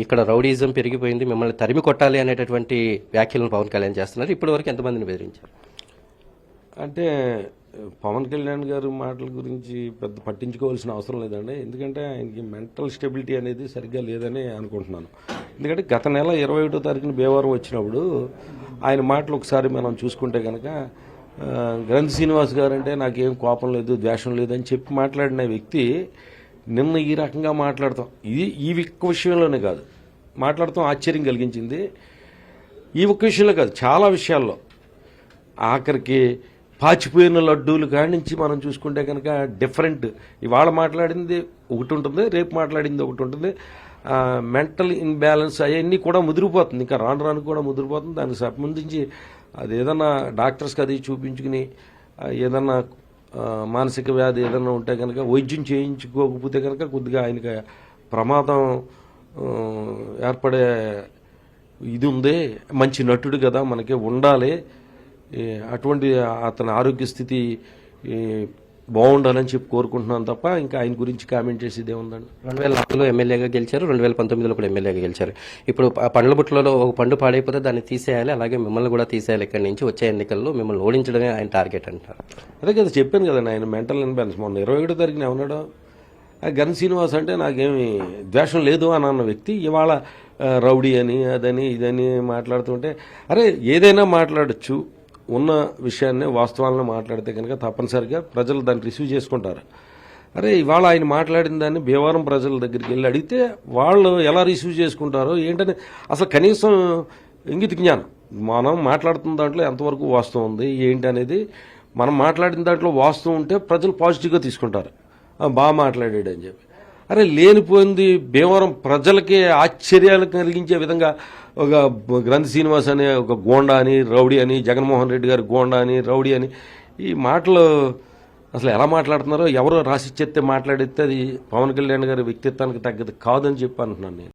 ఇక్కడ రౌడీజం పెరిగిపోయింది మిమ్మల్ని తరిమి కొట్టాలి అనేటటువంటి వ్యాఖ్యలను పవన్ కళ్యాణ్ చేస్తున్నారు. ఇప్పటి వరకు ఎంతమందిని బెదిరించారు? అంటే పవన్ కళ్యాణ్ గారు మాటల గురించి పెద్ద పట్టించుకోవాల్సిన అవసరం లేదండి. ఎందుకంటే ఆయనకి మెంటల్ స్టెబిలిటీ అనేది సరిగ్గా లేదని అనుకుంటున్నాను. ఎందుకంటే గత నెల ఇరవై ఒకటో తారీఖున భీమవరం వచ్చినప్పుడు ఆయన మాటలు ఒకసారి మనం చూసుకుంటే కనుక ఆ, గ్రంథి శ్రీనివాస్ గారు అంటే నాకేం కోపం లేదు ద్వేషం లేదు అని చెప్పి మాట్లాడిన వ్యక్తి నిన్న ఈ రకంగా మాట్లాడతాం. ఇది ఈ ఒక్క విషయంలోనే కాదు. మాట్లాడతాం ఆశ్చర్యం కలిగించింది. ఈ ఒక్క విషయంలో కాదు చాలా విషయాల్లో. ఆఖరికి పాచిపోయిన లడ్డూలు కాడి నుంచి మనం చూసుకుంటే కనుక డిఫరెంట్ ఇవాళ మాట్లాడింది ఒకటి ఉంటుంది రేపు మాట్లాడింది ఒకటి ఉంటుంది. మెంటల్ ఇన్బ్యాలెన్స్ అవన్నీ కూడా ముదిరిపోతుంది. ఇంకా రాను రాను కూడా ముదిరిపోతుంది. దానికి సంబంధించి అది ఏదన్నా డాక్టర్స్కి అది చూపించుకుని ఏదన్నా మానసిక వ్యాధి ఏదైనా ఉంటే కనుక వైద్యం చేయించుకోకపోతే కనుక కొద్దిగా ఆయనకి ప్రమాదం ఏర్పడే ఇది ఉంది. మంచి నటుడు కదా మనకి ఉండాలి. అటువంటి అతని ఆరోగ్య స్థితి బాగుండాలని చెప్పి కోరుకుంటున్నాను తప్ప ఇంకా ఆయన గురించి కామెంట్ చేసేది ఏముందండి? రెండు వేల నాలుగులో ఎమ్మెల్యేగా గెలిచారు రెండు వేల పంతొమ్మిదిలో కూడా ఎమ్మెల్యేగా గెలిచారు. ఇప్పుడు ఆ పండ్ల బుట్టలలో ఒక పండు పాడైపోతే దాన్ని తీసేయాలి అలాగే మిమ్మల్ని కూడా తీసేయాలి ఇక్కడి నుంచి వచ్చే ఎన్నికల్లో మిమ్మల్ని ఓడించడమే ఆయన టార్గెట్ అంటారు. అదే కదా చెప్పాను కదండి ఆయన మెంటల్ ఇన్బ్యాలెన్స్. మొన్న ఇరవై ఒకటో తారీఖున ఏమన్నాడు? ఆ గన్ శ్రీనివాస్ అంటే నాకేమి ద్వేషం లేదు అని అన్న వ్యక్తి ఇవాళ రౌడీ అని అదని ఇదని మాట్లాడుతుంటే అరే ఏదైనా మాట్లాడచ్చు. ఉన్న విషయాన్ని వాస్తవాలను మాట్లాడితే కనుక తప్పనిసరిగా ప్రజలు దాన్ని రిసీవ్ చేసుకుంటారు. అరే ఇవాళ ఆయన మాట్లాడిన దాన్ని భీమవరం ప్రజల దగ్గరికి వెళ్ళి అడిగితే వాళ్ళు ఎలా రిసీవ్ చేసుకుంటారో ఏంటని అసలు కనీసం ఇంగిత జ్ఞానం. మనం మాట్లాడుతున్న దాంట్లో ఎంతవరకు వాస్తవం ఉంది ఏంటి అనేది మనం మాట్లాడిన దాంట్లో వాస్తవం ఉంటే ప్రజలు పాజిటివ్గా తీసుకుంటారు. బాగా మాట్లాడాడు అని చెప్పి. అరే లేనిపోయింది భీమవరం ప్రజలకే ఆశ్చర్యాలు కలిగించే విధంగా ఒక గ్రంథి శ్రీనివాస్ అనే ఒక గోండా అని రౌడీ అని జగన్మోహన్ రెడ్డి గారు గోండా అని రౌడీ అని. ఈ మాటలు అసలు ఎలా మాట్లాడుతున్నారో ఎవరో రాసిచ్చేస్తే మాట్లాడితే అది పవన్ కళ్యాణ్ గారి వ్యక్తిత్వానికి తగ్గది కాదని చెప్పి అంటున్నాను నేను.